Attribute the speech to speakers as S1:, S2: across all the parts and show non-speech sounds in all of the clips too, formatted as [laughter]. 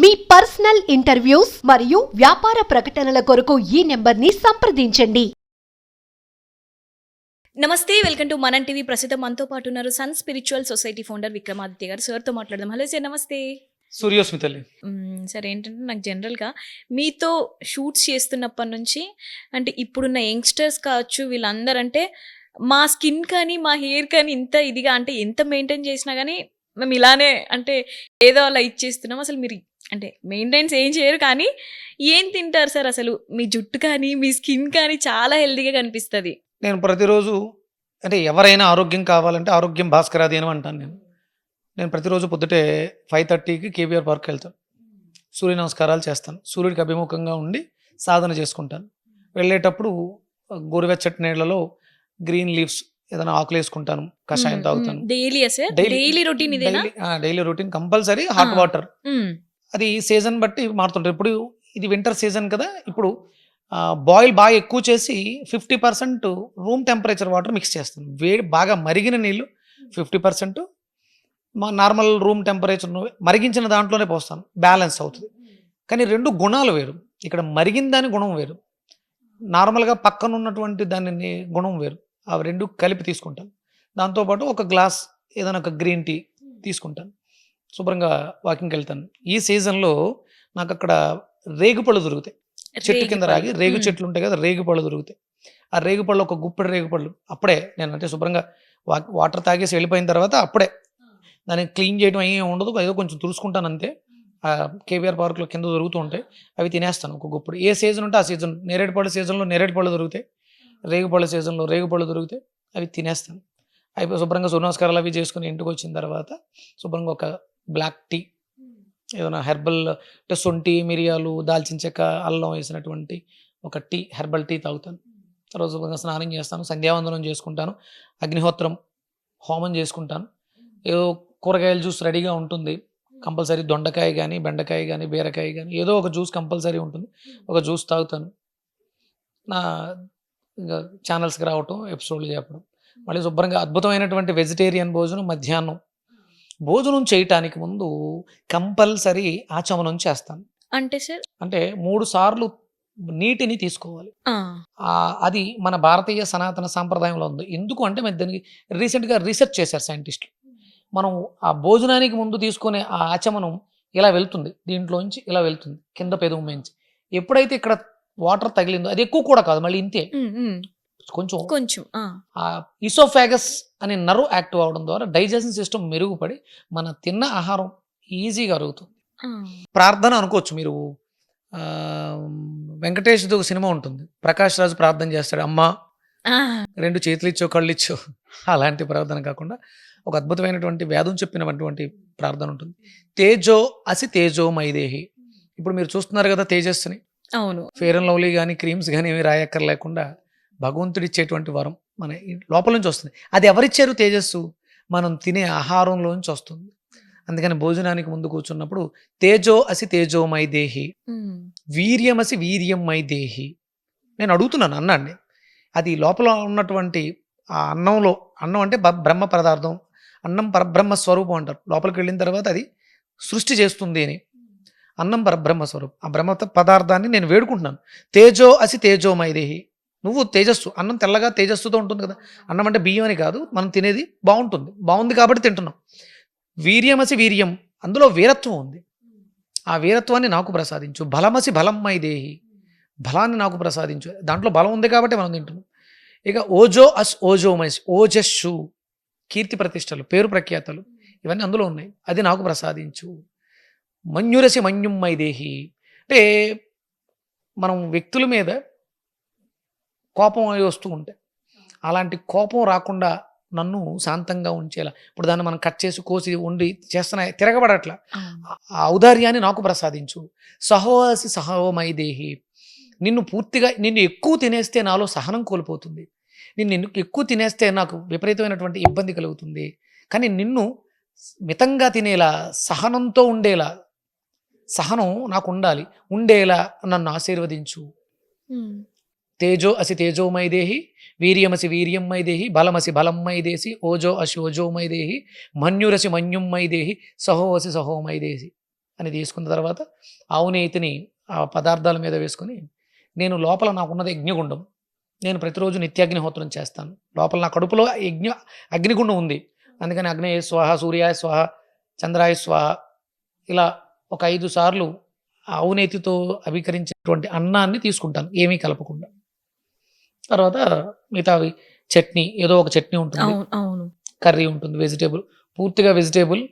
S1: మీ personal interviews మరియు వ్యాపార ప్రకటనల కొరకు ఈ నెంబర్ని సంప్రదించండి.
S2: నమస్తే వెల్కమ్ టు మనం టీవీ. ప్రస్తుతం మనతో పాటు ఉన్నారు sun spiritual society founder Vikramaditya garu. సార్తో మాట్లాడదాం. హలో సార్ నమస్తే.
S3: సూర్యోస్మితల్లి
S2: సరే ఏంటంటే నాకు జనరల్గా మీతో షూట్స్ చేస్తున్నప్పటి నుంచి అంటే ఇప్పుడున్న యంగ్స్టర్స్ కావచ్చు వీళ్ళందరూ అంటే మా స్కిన్ కానీ మా హెయిర్ కానీ ఇంత ఇదిగా అంటే ఎంత మెయింటైన్ చేసినా కానీ మేము ఇలానే అంటే ఏదో అలా ఇచ్చేస్తున్నాం. అసలు మీరు అంటే మెయింటైన్స్ ఏం చేయరు కానీ ఏం తింటారు సార్ అసలు? మీ జుట్టు కానీ మీ స్కిన్ కానీ చాలా హెల్తీగా కనిపిస్తుంది.
S3: నేను ప్రతిరోజు అంటే ఎవరైనా ఆరోగ్యం కావాలంటే ఆరోగ్యం భాస్కరాది అని అంటాను నేను. నేను ప్రతిరోజు పొద్దుటే ఫైవ్ థర్టీకి కేబీఆర్ పార్క్ వెళ్తాను. సూర్య నమస్కారాలు చేస్తాను. సూర్యుడికి అభిముఖంగా ఉండి సాధన చేసుకుంటాను. వెళ్ళేటప్పుడు గోరువెచ్చటి నీళ్ళలో గ్రీన్ లీవ్స్ ఏదైనా ఆకులు వేసుకుంటాను కషాయం తాగుతాను.
S2: Daily. Daily routine
S3: daily routine compulsory hot. Water. అది సీజన్ బట్టి మారుతుంటారు ఇప్పుడు ఇది వింటర్ సీజన్ కదా ఇప్పుడు బాయిల్ బాగా ఎక్కువ చేసి fifty percent room temperature water mix చేస్తాను వేడి బాగా మరిగిన నీళ్ళు ఫిఫ్టీ పర్సెంట్ మా నార్మల్ రూమ్ టెంపరేచర్ మరిగించిన దాంట్లోనే పోస్తాను. బ్యాలెన్స్ అవుతుంది. కానీ రెండు గుణాలు వేరు. ఇక్కడ మరిగిన దాని గుణం వేరు. నార్మల్గా పక్కన ఉన్నటువంటి దాని గుణం వేరు. అవి రెండు కలిపి తీసుకుంటాను. దాంతోపాటు ఒక గ్లాస్ ఏదైనా ఒక గ్రీన్ టీ తీసుకుంటాను. శుభ్రంగా వాకింగ్కి వెళ్తాను ఈ సీజన్లో నాకు అక్కడ రేగుపళ్ళు దొరుకుతాయి. చెట్టు కింద రాగి. రేగు. చెట్లు ఉంటాయి కదా రేగుపళ్ళు దొరుకుతాయి. ఆ రేగుపళ్ళు ఒక గుప్పెడు రేగుపళ్ళు అప్పుడే నేను అంటే శుభ్రంగా వాటర్ తాగేసి వెళ్ళిపోయిన తర్వాత అప్పుడే దాన్ని క్లీన్ చేయడం ఏం ఉండదు ఏదో కొంచెం తుడుచుకుంటాను అంతే. ఆ కేవీఆర్ పార్క్లో కింద దొరుకుతూ ఉంటాయి. అవి తినేస్తాను ఒక గుప్పుడు. ఏ సీజన్ ఉంటే ఆ సీజన్. నేరేడు పళ్ళ సీజన్లో నేరేడు పళ్ళు దొరుకుతాయి. రేగుపళ్ళ సీజన్లో రేగుపళ్ళు దొరుకుతాయి. అవి తినేస్తాను. అయిపోయి శుభ్రంగా సూర్య నమస్కారాలు అవి చేసుకుని ఇంటికి వచ్చిన తర్వాత శుభ్రంగా ఒక బ్లాక్ టీ ఏదైనా హెర్బల్ అంటే సొంటి మిరియాలు దాల్చిన చెక్క అల్లం వేసినటువంటి ఒక టీ హెర్బల్ టీ తాగుతాను. తర్వాత శుభ్రంగా స్నానం చేస్తాను సంధ్యావందనం చేసుకుంటాను అగ్నిహోత్రం హోమం చేసుకుంటాను. ఏదో కూరగాయల జ్యూస్ రెడీగా ఉంటుంది. కంపల్సరీ దొండకాయ కానీ బెండకాయ కానీ బీరకాయ కానీ ఏదో ఒక జ్యూస్ కంపల్సరీ ఉంటుంది. ఒక జ్యూస్ తాగుతాను. నా ఇంకా ఛానల్స్కి రావటం ఎపిసోడ్లు చెప్పడం. మళ్ళీ శుభ్రంగా అద్భుతమైనటువంటి వెజిటేరియన్ భోజనం మధ్యాహ్నం. భోజనం చేయటానికి ముందు కంపల్సరీ ఆచమనం చేస్తాను.
S2: అంటే సార్?
S3: అంటే మూడు సార్లు నీటిని తీసుకోవాలి. అది మన భారతీయ సనాతన సాంప్రదాయంలో ఉంది. ఎందుకు అంటే మరి దానికి రీసెంట్గా రీసెర్చ్ చేశారు సైంటిస్టులు. మనం ఆ భోజనానికి ముందు తీసుకునే ఆ ఆచమనం ఇలా వెళ్తుంది. దీంట్లోంచి ఇలా వెళ్తుంది. కింద పెదవు మించి. ఎప్పుడైతే ఇక్కడ వాటర్ తగిలిందో అది ఎక్కువ కూడా కాదు మళ్ళీ ఇంతే. కొంచెం
S2: కొంచెం
S3: ఇసోఫాగస్ అనే నర్వ్ యాక్టివ్ అవడం ద్వారా డైజెషన్ సిస్టమ్ మెరుగుపడి మన తిన్న ఆహారం ఈజీగా అరుగుతుంది. ప్రార్థన అనుకోవచ్చు మీరు. ఆ, వెంకటేష్ది ఒక సినిమా ఉంటుంది. ప్రకాష్ రాజు ప్రార్థన చేస్తాడు అమ్మా రెండు చేతులు ఇచ్చో కళ్ళు ఇచ్చో [laughs] అలాంటి ప్రార్థన కాకుండా ఒక అద్భుతమైనటువంటి వేదం చెప్పినటువంటి ప్రార్థన ఉంటుంది. తేజో అసి తేజో మైదేహి. ఇప్పుడు మీరు చూస్తున్నారు కదా తేజస్సుని.
S2: అవును.
S3: ఫేర్ అండ్ లవ్లీ కానీ క్రీమ్స్ కానీ ఏమి రాయక్కర్లేకుండా భగవంతుడు ఇచ్చేటువంటి వరం మన లోపల నుంచి వస్తుంది. అది ఎవరిచ్చారు తేజస్సు? మనం తినే ఆహారంలోంచి వస్తుంది. అందుకని భోజనానికి ముందు కూర్చున్నప్పుడు తేజో అసి తేజోమై దేహి. వీర్యమసి వీర్యమై దేహి. నేను అడుగుతున్నాను అన్నాన్ని. అది లోపల ఉన్నటువంటి ఆ అన్నంలో అన్నం అంటే బ్రహ్మ పదార్థం అన్నం పరబ్రహ్మ స్వరూపం అంటారు. లోపలికి వెళ్ళిన తర్వాత అది సృష్టి చేస్తుంది అని. అన్నం పరబ్రహ్మ స్వరూపం. ఆ బ్రహ్మ పదార్థాన్ని నేను వేడుకుంటున్నాను. తేజో అసి తేజోమై దేహి. నువ్వు తేజస్సు అన్నం తెల్లగా తేజస్సుతో ఉంటుంది కదా. అన్నం అంటే బియ్యం అని కాదు మనం తినేది బాగుంటుంది. బాగుంది కాబట్టి తింటున్నాం. వీర్యమసి వీర్యం అందులో వీరత్వం ఉంది. ఆ వీరత్వాన్ని నాకు ప్రసాదించు. బలమసి బలమ్మై దేహి. బలాన్ని నాకు ప్రసాదించు. దాంట్లో బలం ఉంది కాబట్టి మనం తింటున్నాం. ఇక ఓజో అస్ ఓజోమైస్ ఓజస్సు కీర్తి ప్రతిష్టలు పేరు ప్రఖ్యాతలు ఇవన్నీ అందులో ఉన్నాయి. అది నాకు ప్రసాదించు. మన్యురసి మన్యుమ్మై దేహి. అంటే మనం వ్యక్తుల మీద కోపం అవి వస్తూ ఉంటాయి. అలాంటి కోపం రాకుండా నన్ను శాంతంగా ఉంచేలా. ఇప్పుడు దాన్ని మనం కట్ చేసి కోసి వండి చేస్తున్నా తిరగబడట్లా. ఔదార్యాన్ని నాకు ప్రసాదించు. సహోసి సహోమై దేహి. నిన్ను పూర్తిగా నిన్ను ఎక్కువ తినేస్తే నాలో సహనం కోల్పోతుంది. నిన్ను ఎక్కువ తినేస్తే నాకు విపరీతమైనటువంటి ఇబ్బంది కలుగుతుంది. కానీ నిన్ను మితంగా తినేలా సహనంతో ఉండేలా సహనం నాకు ఉండాలి. ఉండేలా నన్ను ఆశీర్వదించు. తేజో అసి తేజోమై దేహి వీర్యమసి వీర్యమై దేహి బలమసి బలమ్మై దేసి ఓజో అసి ఓజోమై దేహి మన్యురసి మన్యుమ్మై దేహి సహో అసి సహోమై దేసి అని తీసుకున్న తర్వాత ఆవునేతిని ఆ పదార్థాల మీద వేసుకొని నేను లోపల నాకున్నది యజ్ఞగుండం. నేను ప్రతిరోజు నిత్యాగ్నిహోత్రం చేస్తాను. లోపల నా కడుపులో యజ్ఞ అగ్నిగుండం ఉంది. అందుకని అగ్నేయ స్వాహ సూర్యాయ స్వాహ చంద్రాయ స్వాహ ఇలా ఒక ఐదు సార్లు ఆవునేతితో ఆవు అభికరించేటువంటి అన్నాన్ని తీసుకుంటాను. ఏమీ కలపకుండా. తర్వాత మిగతావి చట్నీ ఏదో ఒక చట్నీ ఉంటుంది.
S2: అవును అవును.
S3: కర్రీ ఉంటుంది వెజిటేబుల్ పూర్తిగా వెజిటేబుల్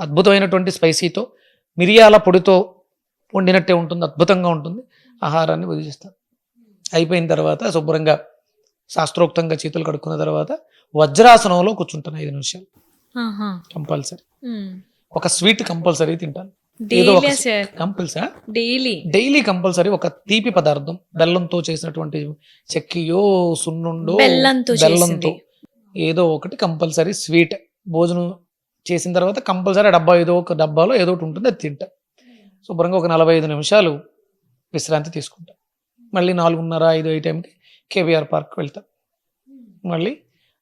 S3: అద్భుతమైనటువంటి స్పైసీతో మిరియాల పొడితో వండినట్టే ఉంటుంది అద్భుతంగా ఉంటుంది. ఆహారాన్ని భుజిస్తాను అయిపోయిన తర్వాత శుభ్రంగా శాస్త్రోక్తంగా చేతులు కడుక్కున్న తర్వాత వజ్రాసనంలో కూర్చుంటాను ఐదు నిమిషాలు. కంపల్సరీ. ఒక స్వీట్ కంపల్సరీ తింటాను.
S2: Daily sir
S3: compulsory
S2: daily
S3: daily compulsory ఒక తీపి పదార్థం. బెల్లంతో చేసినటువంటి చెక్కియో సున్నుండో
S2: బెల్లంతో.
S3: ఏదో ఒకటి కంపల్సరీ స్వీట్ భోజనం చేసిన తర్వాత కంపల్సరీ డబ్బా ఏదో ఒక డబ్బాలో ఏదో ఒకటి ఉంటుంది అది తింటా. శుభ్రంగా ఒక నలభై ఐదు నిమిషాలు విశ్రాంతి తీసుకుంటా. మళ్ళీ నాలుగున్నర ఐదు ఈ టైంకి కేవీఆర్ పార్క్ వెళ్తా. మళ్ళీ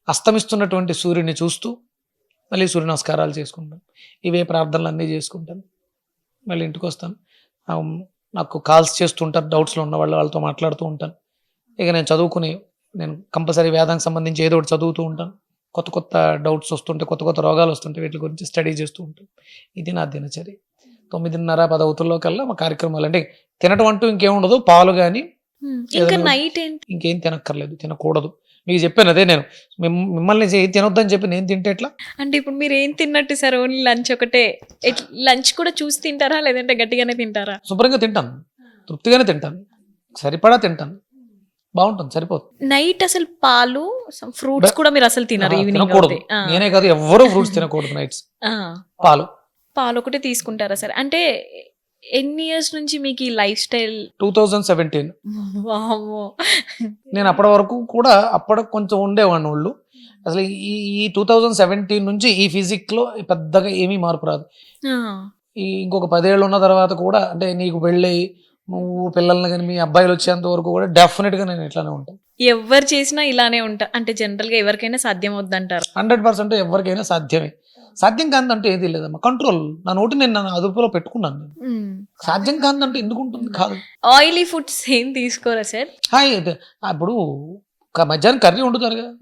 S3: అస్తమిస్తున్నటువంటి సూర్యుడిని చూస్తూ మళ్ళీ సూర్య నమస్కారాలు చేసుకుంటాను ఇవే ప్రార్థనలు అన్నీ చేసుకుంటాను. మళ్ళీ ఇంటికి వస్తాను నాకు కాల్స్ చేస్తుంటారు డౌట్స్లో ఉన్న వాళ్ళు వాళ్ళతో మాట్లాడుతూ ఉంటాను. ఇక నేను చదువుకుని నేను కంపల్సరీ వేదానికి సంబంధించి ఏదో ఒకటి చదువుతూ ఉంటాను. కొత్త కొత్త డౌట్స్ వస్తుంటే కొత్త కొత్త రోగాలు వస్తుంటే వీటి గురించి స్టడీ చేస్తూ ఉంటాను. ఇది నా దినచర్య. తొమ్మిదిన్నర పదవుతుల్లో కల్లా మా కార్యక్రమాలు అంటే తినటం అంటూ ఇంకేముండదు పాలు కానీ
S2: ఇంకేం
S3: తినక్కర్లేదు తినకూడదు. మీకు చెప్పాను అదే నేను. మిమ్- మిమ్మల్ని చే- తినొద్దని చెప్పి నేను తింటే ఎట్లా?
S2: అంటే ఇప్పుడు మీరు ఏం తిన్నట్టు సార్? ఓన్లీ లంచ్ ఒకటే. లంచ్ కూడా చూసి తింటారా? లేదంటే గట్టిగానే తింటారా?
S3: శుభ్రంగా తింటాను. తృప్తిగానే తింటాను. సరిపడా తింటాను. బాగుంటుంది సరిపోతుంది.
S2: నైట్ అసలు పాలు ఫ్రూట్స్ కూడా మీరు అసలు తినరు ఈవినింగ్
S3: తినకూడదు. నేనే కాదు ఎవ్వరూ ఫ్రూట్స్ తినకూడదు నైట్స్. పాలు.
S2: పాలు ఒకటే తీసుకుంటారా సార్? అంటే ఎన్ని ఇయర్స్ నుంచి మీకు ఈ life style?
S3: Two thousand seventeen. నేను అప్పటి వరకు కూడా అప్పటి కొంచెం ఉండేవాడిని వాళ్ళు అసలు ఈ ఈ టూ థౌజండ్ సెవెంటీన్ నుంచి ఈ physics లో పెద్దగా ఏమీ మార్పు రాదు. ఈ ఇంకొక పదేళ్ళు ఉన్న తర్వాత కూడా అంటే నీకు పెళ్ళి నువ్వు పిల్లల్ని కానీ మీ అబ్బాయిలు వచ్చేంత వరకు కూడా డెఫినెట్గా నేను ఇట్లానే ఉంటాను
S2: ఎవరు చేసినా ఇలానే ఉంటా. అంటే జనరల్గా ఎవరికైనా సాధ్యం అవుద్దంటారు.
S3: హండ్రెడ్ పర్సెంట్ ఎవరికైనా సాధ్యమే. సాధ్యం కాదంటే ఏది లేదమ్మా. కంట్రోల్ నా నోటి నేను నా అదుపులో పెట్టుకున్నాను నేను. సాధ్యం కాదంటే ఎందుకు ఉంటుంది? కాదు.
S2: ఆయిలీ ఫుడ్స్ ఏం తీసుకోరా సార్?
S3: హాయ్ ఇప్పుడు మధ్యాహ్నం కర్రీ వండుతారు కదా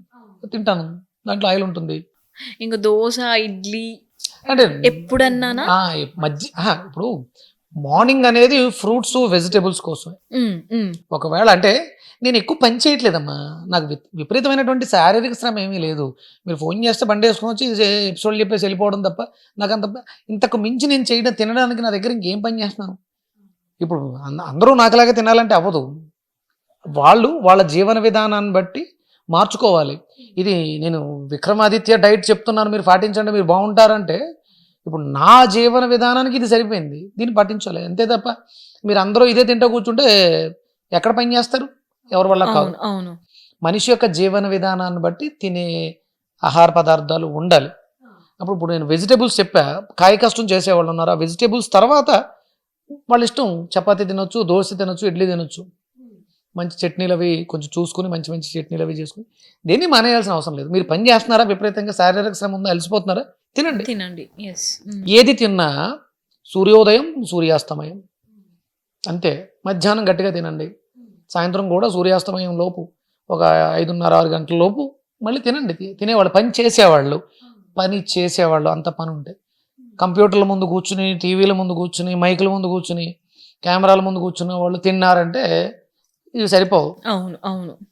S3: తింటాను. దాంట్లో ఆయిల్ ఉంటుంది.
S2: ఇంకా దోశ ఇడ్లీ
S3: అంటే
S2: ఎప్పుడన్నానా?
S3: ఆ, మధ్య ఇప్పుడు మార్నింగ్ అనేది ఫ్రూట్స్ వెజిటేబుల్స్ కోసం. ఒకవేళ అంటే నేను ఎక్కువ పని చేయట్లేదమ్మా. నాకు విపరీతమైనటువంటి శారీరక శ్రమ ఏమీ లేదు. మీరు ఫోన్ చేస్తే బండి వేసుకొని వచ్చి ఎపిసోడ్ చెప్పేసి వెళ్ళిపోవడం తప్ప నాకు అంత ఇంతకు మించి నేను చేయడం తినడానికి నా దగ్గర ఇంకేం పని చేస్తున్నాను? ఇప్పుడు అంద- అందరూ నాకులాగే తినాలంటే అవ్వదు. వాళ్ళు వాళ్ళ జీవన విధానాన్ని బట్టి మార్చుకోవాలి. ఇది నేను విక్రమాదిత్య డైట్ చెప్తున్నాను మీరు పాటించండి మీరు బాగుంటారంటే ఇప్పుడు నా జీవన విధానానికి ఇది సరిపోయింది. దీన్ని పాటించాలి అంతే తప్ప మీరు అందరూ ఇదే తింటూ కూర్చుంటే ఎక్కడ పని చేస్తారు? ఎవరి వల్ల కాదు.
S2: అవును
S3: మనిషి యొక్క జీవన విధానాన్ని బట్టి తినే ఆహార పదార్థాలు ఉండాలి. అప్పుడు ఇప్పుడు నేను వెజిటేబుల్స్ చెప్పా కాయ కష్టం చేసేవాళ్ళు ఉన్నారు. ఆ వెజిటేబుల్స్ తర్వాత వాళ్ళ ఇష్టం చపాతీ తినొచ్చు దోశ తినొచ్చు ఇడ్లీ తినొచ్చు. మంచి చట్నీలు అవి కొంచెం చూసుకుని మంచి మంచి చట్నీలు అవి చేసుకుని. దేన్ని మానేయాల్సిన అవసరం లేదు. మీరు పని చేస్తున్నారా? విపరీతంగా శారీరక శ్రమ ఉందా? అలసిపోతున్నారా? తినండి.
S2: తినండి. ఎస్
S3: ఏది తిన్నా సూర్యోదయం సూర్యాస్తమయం. అంతే. మధ్యాహ్నం గట్టిగా తినండి. సాయంత్రం కూడా సూర్యాస్తమయం లోపు ఒక ఐదున్నర ఆరు గంటల లోపు మళ్ళీ తినండి. తినేవాళ్ళు పని చేసేవాళ్ళు పని చేసేవాళ్ళు అంత పని ఉంటే. కంప్యూటర్ల ముందు కూర్చుని టీవీల ముందు కూర్చుని మైకుల ముందు కూర్చుని కెమెరాల ముందు కూర్చున్న వాళ్ళు తిన్నారంటే ఇవి సరిపోవు.
S2: అవును అవును.